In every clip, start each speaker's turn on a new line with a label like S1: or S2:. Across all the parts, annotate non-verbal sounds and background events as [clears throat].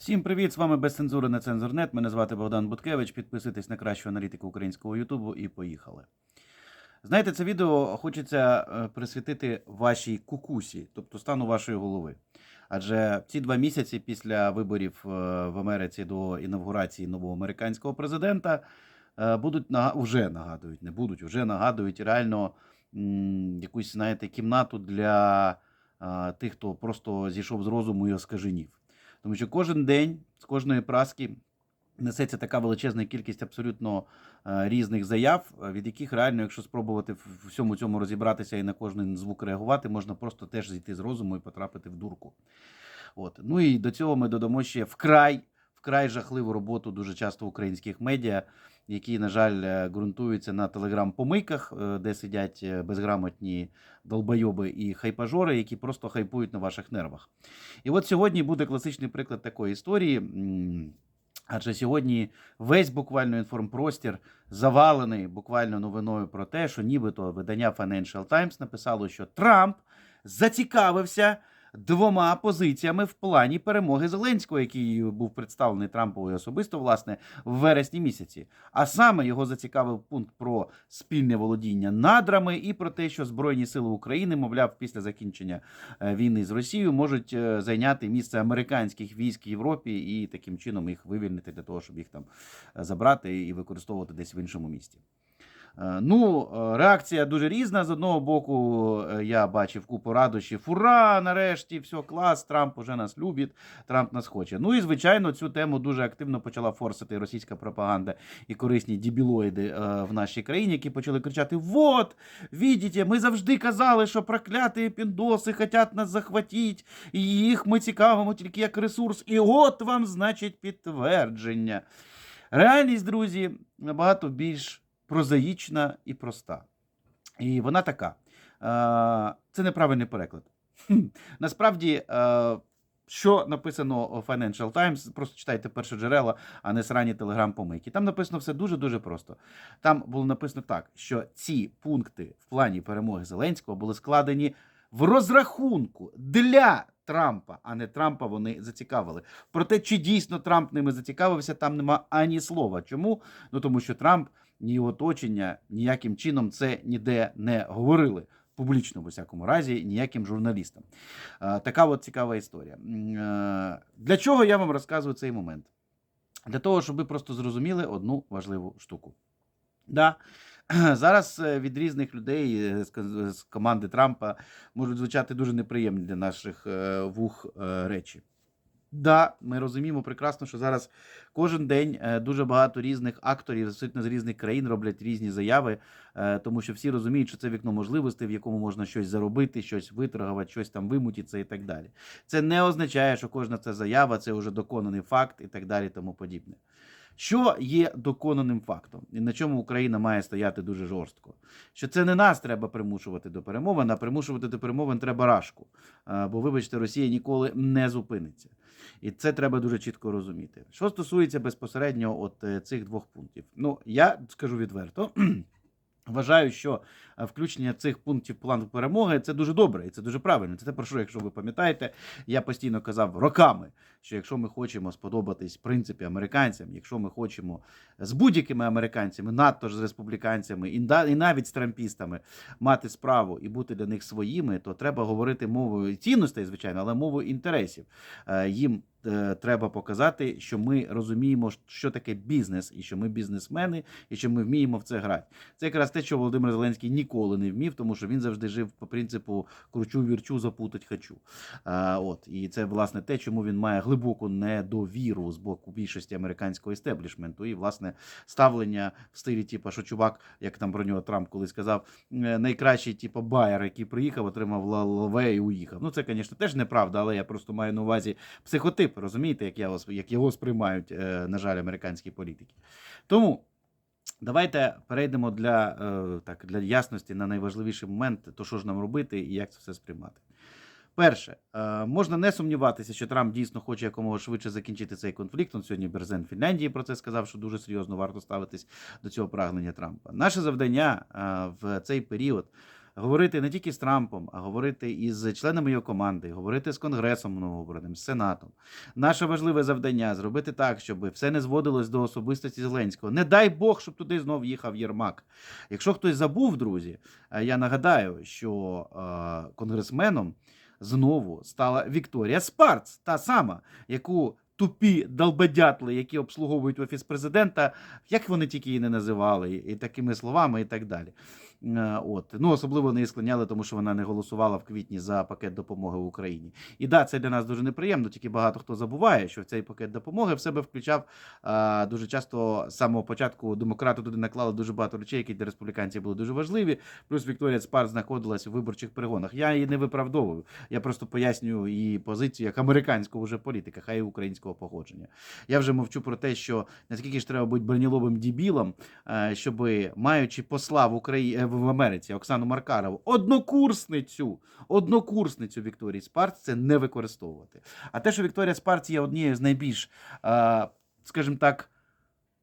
S1: Всім привіт! З вами без цензури на цензурнет. Мене звати Богдан Буткевич. Підписуйтесь на кращу аналітику українського Ютубу і поїхали. Знаєте, це відео хочеться е, присвятити вашій кукусі, тобто стану вашої голови. Адже ці два місяці після виборів е, в Америці до інавгурації нового американського президента е, будуть вже нагадують, не будуть, вже нагадують реально якусь, знаєте, кімнату для тих, хто просто зійшов з розуму і оскаженів. Тому що кожен день з кожної праски несеться така величезна кількість абсолютно е, різних заяв, е, від яких реально, якщо спробувати в в всьому цьому розібратися і на кожен звук реагувати, можна просто теж зійти з розуму і потрапити в дурку. От. Ну і до цього ми додамо ще вкрай, вкрай жахливу роботу дуже часто українських медіа, які, на жаль, е, ґрунтуються на телеграм-помийках, е, де сидять е, безграмотні долбойоби і хайпажори, які просто хайпують на ваших нервах. І от сьогодні буде класичний приклад такої історії. Адже сьогодні весь буквально інформпростір завалений буквально новиною про те, що нібито видання Financial Times написало, що Трамп зацікавився двома позиціями в плані перемоги Зеленського, який був представлений Трамповою особисто, власне, в вересні місяці. А саме його зацікавив пункт про спільне володіння надрами і про те, що Збройні сили України, мовляв, після закінчення е, війни з Росією можуть е, зайняти місце американських військ в Європі і таким чином їх вивільнити для того, щоб їх там е, забрати і використовувати десь в іншому місті. Е, Ну, е, реакція дуже різна. З одного боку, е, я бачив купу радощів. Ура! Нарешті, все, клас, Трамп уже нас любить, Трамп нас хоче. Ну і звичайно, цю тему дуже активно почала форсити російська пропаганда і корисні дібілоїди в нашій країні, які почали кричати: Вот, видите, ми завжди казали, що прокляті піндоси хочуть нас захватити, і їх ми цікавимо тільки як ресурс. І от вам, значить, підтвердження. Реальність, друзі, набагато більш прозаїчна і проста. І вона така. Це неправильний переклад. Насправді, що написано у Financial Times, просто читайте перші джерела, а не срані телеграм-помийки. Там написано все дуже-дуже просто. Там було написано так, що ці пункти в плані перемоги Зеленського були складені в розрахунку для Трампа, а не Трампа вони зацікавили. Про те, чи дійсно Трамп ними зацікавився, там нема ані слова. Чому? Ну тому що Трамп ні оточення ніяким чином це ніде не говорили. Публічно, в усякому разі, ніяким журналістам. Така от цікава історія. Е, Для чого я вам розказую цей момент? Для того, щоб ви просто зрозуміли одну важливу штуку. Да, [clears throat] зараз е, від різних людей е, з команди Трампа можуть звучати дуже неприємні для наших вух речі. Да, ми розуміємо прекрасно, що зараз кожен день е, дуже багато різних акторів з різних країн роблять різні заяви, е, тому що всі розуміють, що це вікно можливостей, в якому можна щось заробити, щось виторгувати, щось там вимутитися і так далі. Це не означає, що кожна ця заява це вже доконаний факт і так далі, тому подібне. Що є доконаним фактом, і на чому Україна має стояти дуже жорстко? Що це не нас треба примушувати до перемовин, а примушувати до перемовин треба рашку. Е, Бо, вибачте, Росія ніколи не зупиниться. І це треба дуже чітко розуміти. Що стосується безпосередньо от е, цих двох пунктів, ну я скажу відверто. [clears throat] Вважаю, що е, включення цих пунктів в план перемоги це дуже добре і це дуже правильно. Це те, про що, якщо ви пам'ятаєте, я постійно казав роками, що якщо ми хочемо сподобатись в принципі американцям, якщо ми хочемо з будь-якими американцями, надто ж з республіканцями, і, навіть з трампістами мати справу і бути для них своїми, то треба говорити мовою цінностей, звичайно, але мовою інтересів. Е, Їм треба показати, що ми розуміємо, що таке бізнес, і що ми бізнесмени, і що ми вміємо в це грати. Це якраз те, що Володимир Зеленський ніколи не вмів, тому що він завжди жив по принципу кручу, вірчу, запутать хочу. А, от і це власне те, чому він має глибоку недовіру з боку більшості американського істеблішменту, і власне ставлення в стилі, типу, що чувак, як там про нього Трамп колись сказав, е, найкращий, типу, байер, який приїхав, отримав лаве і уїхав. Ну це, звісно, теж неправда, але я просто маю на увазі психотип, розумієте, як я вас як його сприймають, е, на жаль, американські політики. Тому. Давайте перейдемо для, е, так, для ясності на найважливіший момент, то що ж нам робити і як це все сприймати. Перше, е, можна не сумніватися, що Трамп дійсно хоче якомога швидше закінчити цей конфлікт. Он сьогодні Берзен Фінляндії про це сказав, що дуже серйозно варто ставитись до цього прагнення Трампа. Наше завдання в цей період говорити не тільки з Трампом, а говорити із членами його команди, говорити з Конгресом новообраним, з Сенатом. Наше важливе завдання зробити так, щоб все не зводилось до особистості Зеленського. Не дай Бог, щоб туди знов їхав Єрмак. Якщо хтось забув, друзі, е, я нагадаю, що е, конгресменом знову стала Вікторія Спарц, та сама, яку тупі долбодятли, які обслуговують офіс президента, як вони тільки її не називали, і такими словами, і так далі. Е, От ну особливо не склоняли, тому що вона не голосувала в квітні за пакет допомоги Україні. І да, це для нас дуже неприємно. Тільки багато хто забуває, що в цей пакет допомоги в себе включав а, дуже часто з самого початку демократи туди наклали дуже багато речей, які для республіканців були дуже важливі. Плюс Вікторія Спар знаходилась у виборчих перегонах. Я її не виправдовую. Я просто пояснюю її позицію як американського вже політика, хай і українського походження. Я вже мовчу про те, що наскільки ж треба бути броніловим дібілом, щоб маючи посла в Україні в Америці Оксану Маркарову, однокурсницю, однокурсницю Вікторії Спарц, це не використовувати. А те, що Вікторія Спарц є однією з найбільш, е, скажімо так,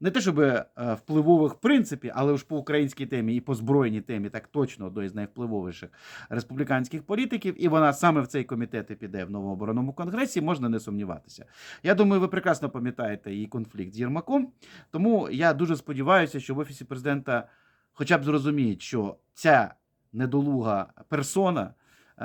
S1: не те, щоб е, впливових в принципі, але уж по українській темі і по збройній темі, так точно одної з найвпливовіших республіканських політиків, і вона саме в цей комітет і піде в новому оборонному конгресі, можна не сумніватися. Я думаю, ви прекрасно пам'ятаєте її конфлікт з Єрмаком. Тому я дуже сподіваюся, що в офісі президента хоча б зрозуміють, що ця недолуга персона, е,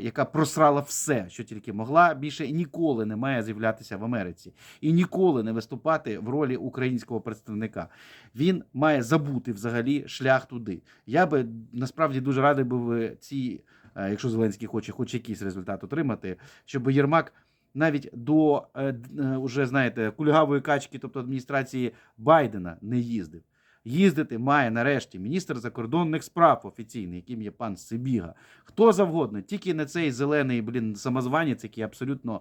S1: яка просрала все, що тільки могла, більше ніколи не має з'являтися в Америці і ніколи не виступати в ролі українського представника. Він має забути взагалі шлях туди. Я би насправді дуже радий був ці, е, якщо Зеленський хоче хоч якийсь результат отримати, щоб Єрмак. Навіть до е, е, уже знаєте кульгавої качки, тобто адміністрації Байдена, не їздив. Їздити має нарешті міністр закордонних справ офіційний, яким є пан Сибіга. Хто завгодно, тільки не цей зелений блін самозванець, який абсолютно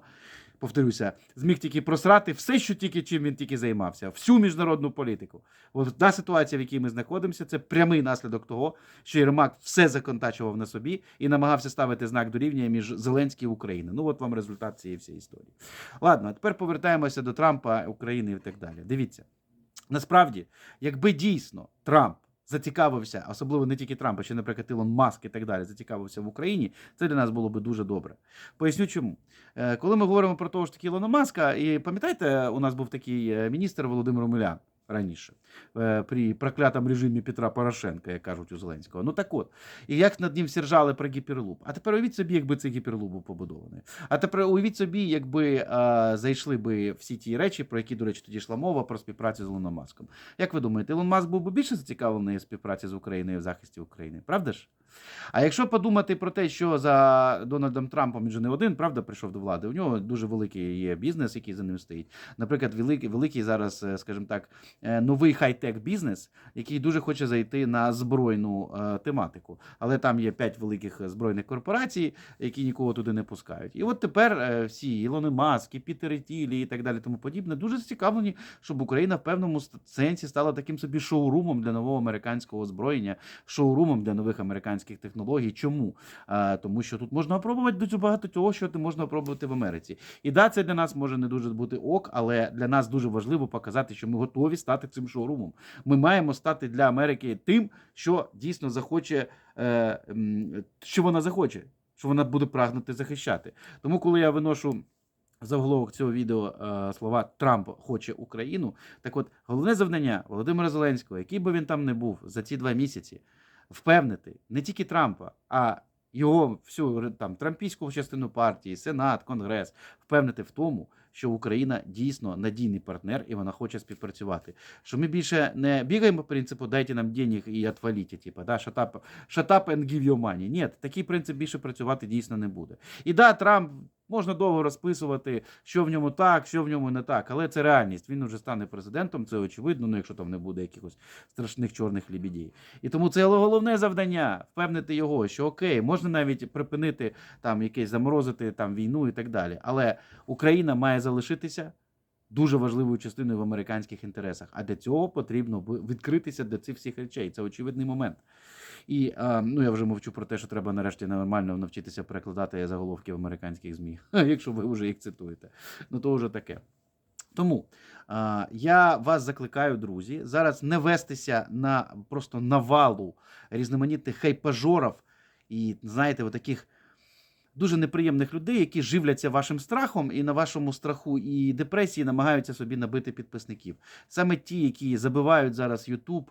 S1: повторюся, зміг тільки просрати все, що тільки чим він тільки займався, всю міжнародну політику. От та ситуація, в якій ми знаходимося, це прямий наслідок того, що Єрмак все законтачував на собі і намагався ставити знак дорівнює між Зеленським і Україною. Ну от вам результат цієї всієї історії. Ладно, а тепер повертаємося до Трампа, України і так далі. Дивіться. Насправді, якби дійсно Трамп зацікавився, особливо не тільки Трамп, а ще, наприклад, Ілон Маск і так далі, зацікавився в Україні, це для нас було би дуже добре. Поясню чому. Е, Коли ми говоримо про того ж таки Ілона Маска, і пам'ятаєте, у нас був такий е, міністр Володимир Омелян раніше, е, при проклятому режимі Петра Порошенка, як кажуть у Зеленського. Ну так от, і як над ним сержали про гіперлуп. А тепер уявіть собі, якби цей гіперлуп був побудований. А тепер уявіть собі, якби а, зайшли би всі ті речі, про які, до речі, тоді йшла мова про співпрацю з Ілоном Маском. Як ви думаєте, Ілон Маск був би більше зацікавлений співпраці з Україною в захисті України? Правда ж? А якщо подумати про те, що за Дональдом Трампом він же не один, правда, прийшов до влади. У нього дуже великий є бізнес, який за ним стоїть. Наприклад, великий, великий зараз, е, скажімо так, е, новий хай-тек бізнес, який дуже хоче зайти на збройну е, тематику. Але там є п'ять великих збройних корпорацій, які нікого туди не пускають. І от тепер всі Ілони Маски, Пітери Тілі і так далі, тому подібне, дуже зацікавлені, щоб Україна в певному сенсі стала таким собі шоурумом для нового американського озброєння, шоурумом для нових американських технологій. Чому? А, тому що тут можна опробувати дуже багато того, що не можна опробувати в Америці. І да, це для нас може не дуже бути ок, але для нас дуже важливо показати, що ми готові стати цим шоурумом. Ми маємо стати для Америки тим, що дійсно захоче, е, що вона захоче, що вона буде прагнути захищати. Тому, коли я виношу. Заголовок цього відео е, слова Трамп хоче Україну. Так от головне завдання Володимира Зеленського, який би він там не був за ці два місяці, впевнити не тільки Трампа, а його всю там трампійську частину партії, Сенат, Конгрес, впевнити в тому, що Україна дійсно надійний партнер і вона хоче співпрацювати. Що ми більше не бігаємо по принципу дайте нам денег і отваліть, типу, да, shut up and give your money. Ні, такий принцип більше працювати дійсно не буде. І да, Трамп можна довго розписувати, що в ньому так, що в ньому не так, але це реальність. Він уже стане президентом, це очевидно, ну якщо там не буде якихось страшних чорних лібідій. І тому це головне завдання впевнити його, що окей, можна навіть припинити там якесь заморозити там війну і так далі. Але Україна має залишитися дуже важливою частиною в американських інтересах. А для цього потрібно відкритися до цих всіх речей. Це очевидний момент. І ну я вже мовчу про те, що треба нарешті нормально навчитися перекладати заголовки в американських змі, [laughs] якщо ви вже їх цитуєте. Ну то вже таке. Тому е, я вас закликаю, друзі, зараз не вестися на просто навалу різноманітних хайпажорів, і знаєте, таких дуже неприємних людей, які живляться вашим страхом і на вашому страху і депресії намагаються собі набити підписників. Саме ті, які забивають зараз YouTube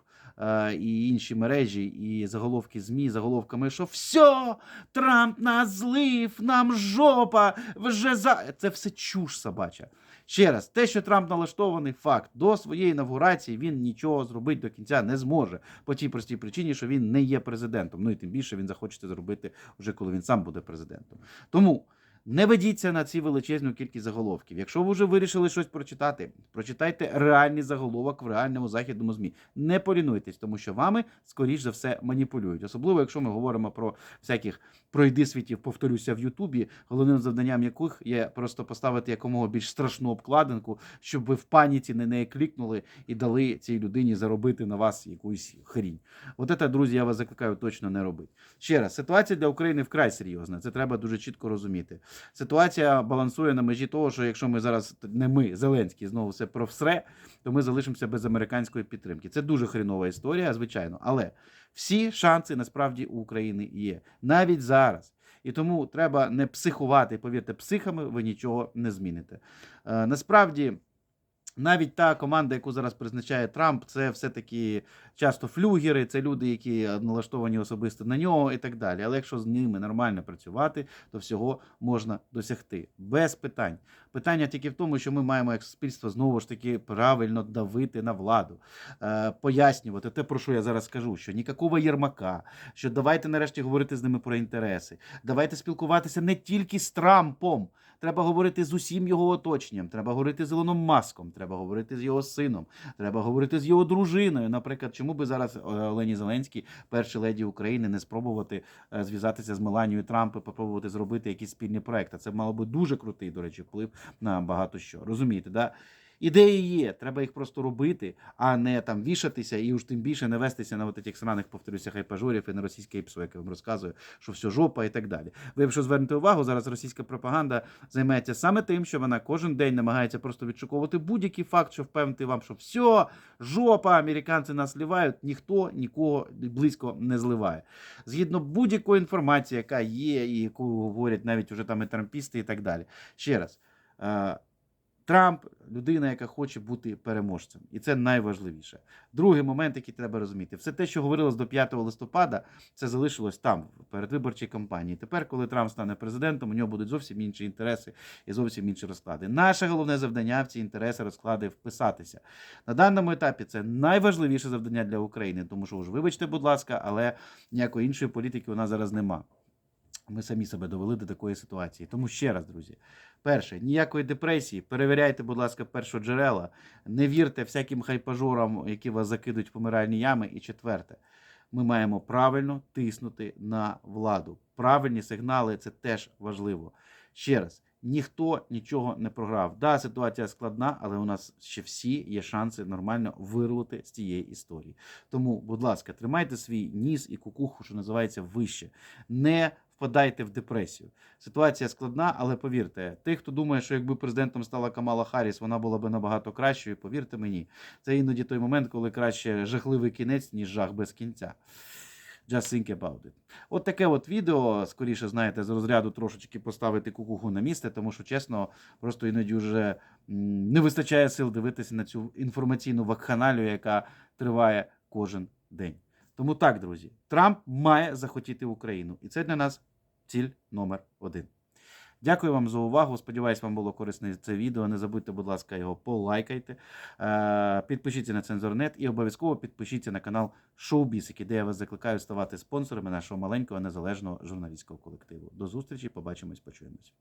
S1: і інші мережі, і заголовки ЗМІ, заголовками, що все, Трамп нас злив, нам жопа, вже за це все чуш собача. Ще раз, те, що Трамп налаштований, факт. До своєї інавгурації він нічого зробити до кінця не зможе. По тій простій причині, що він не є президентом. Ну і тим більше він захоче зробити вже коли він сам буде президентом. Тому не ведіться на ці величезну кількість заголовків. Якщо ви вже вирішили щось прочитати, прочитайте реальний заголовок в реальному західному змі. Не полінуйтесь, тому що вами скоріш за все маніпулюють. Особливо, якщо ми говоримо про всяких пройди світів, повторюся в Ютубі, головним завданням яких є просто поставити якомога більш страшну обкладинку, щоб ви в паніці на неї клікнули і дали цій людині заробити на вас якусь хрінь. От це, друзі, я вас закликаю точно не робити. Ще раз, ситуація для України вкрай серйозна. Це треба дуже чітко розуміти. Ситуація балансує на межі того, що якщо ми зараз не ми, Зеленський, знову все провсре, то ми залишимося без американської підтримки. Це дуже хрінова історія, звичайно. Але всі шанси насправді у України є навіть зараз. І тому треба не психувати. Повірте, психами ви нічого не зміните. Е, насправді. Навіть та команда, яку зараз призначає Трамп, це все-таки часто флюгери, це люди, які налаштовані особисто на нього і так далі. Але якщо з ними нормально працювати, то всього можна досягти без питань. Питання тільки в тому, що ми маємо як суспільство знову ж таки правильно давити на владу, е, пояснювати те, про що я зараз скажу, що ніякого Єрмака, що давайте нарешті говорити з ними про інтереси. Давайте спілкуватися не тільки з Трампом. Треба говорити з усім його оточенням. Треба говорити з Ілоном Маском, треба говорити з його сином, треба говорити з його дружиною. Наприклад, чому би зараз е, Олені Зеленський, перший леді України, не спробувати е, зв'язатися з Меланією Трамп і попробувати зробити якісь спільні проекти. Це мало би дуже крутий, до речі, вплив на багато що. Розумієте, да? Ідеї є, треба їх просто робити, а не там вішатися і уж тим більше не вестися на от сраних, повторюся, хайпажорів і на російське ІПСО, яке вам розказує, що все жопа і так далі. Ви, якщо звернете увагу, зараз російська пропаганда займається саме тим, що вона кожен день намагається просто відшуковувати будь-який факт, що впевнити вам, що все, жопа, американці нас зливають, ніхто нікого близько не зливає. Згідно будь-якої інформації, яка є, і яку говорять навіть уже там і трампісти, і так далі. Ще раз. Е, Трамп людина, яка хоче бути переможцем, і це найважливіше. Другий момент, який треба розуміти, все те, що говорилось до 5 листопада, це залишилось там в передвиборчій кампанії. Тепер, коли Трамп стане президентом, у нього будуть зовсім інші інтереси і зовсім інші розклади. Наше головне завдання в ці інтереси розклади вписатися на даному етапі. Це найважливіше завдання для України, тому що ж, вибачте, будь ласка, але ніякої іншої політики у нас зараз нема. Ми самі себе довели до такої ситуації. Тому ще раз, друзі. Перше, ніякої депресії. Перевіряйте, будь ласка, першоджерела. Не вірте всяким хайпажорам, які вас закидуть в помиральні ями. І четверте, ми маємо правильно тиснути на владу. Правильні сигнали це теж важливо. Ще раз. Ніхто нічого не програв. Да, ситуація складна, але у нас ще всі є шанси нормально вирвати з цієї історії. Тому, будь ласка, тримайте свій ніс і кукуху, що називається вище. Не впадайте в депресію. Ситуація складна, але повірте, тих, хто думає, що якби президентом стала Камала Харріс, вона була би набагато кращою. Повірте мені, це іноді той момент, коли краще жахливий кінець, ніж жах без кінця. Just think about it. От таке от відео, скоріше, знаєте, з розряду трошечки поставити кукуху на місце, тому що, чесно, просто іноді вже не вистачає сил дивитися на цю інформаційну вакханалію, яка триває кожен день. Тому так, друзі, Трамп має захотіти Україну, і це для нас ціль номер один. Дякую вам за увагу. Сподіваюсь, вам було корисне це відео. Не забудьте, будь ласка, його полайкайте. Е, Підпишіться на Цензорнет і обов'язково підпишіться на канал Шоубісики, де я вас закликаю ставати спонсорами нашого маленького незалежного журналістського колективу. До зустрічі, побачимось, почуємось.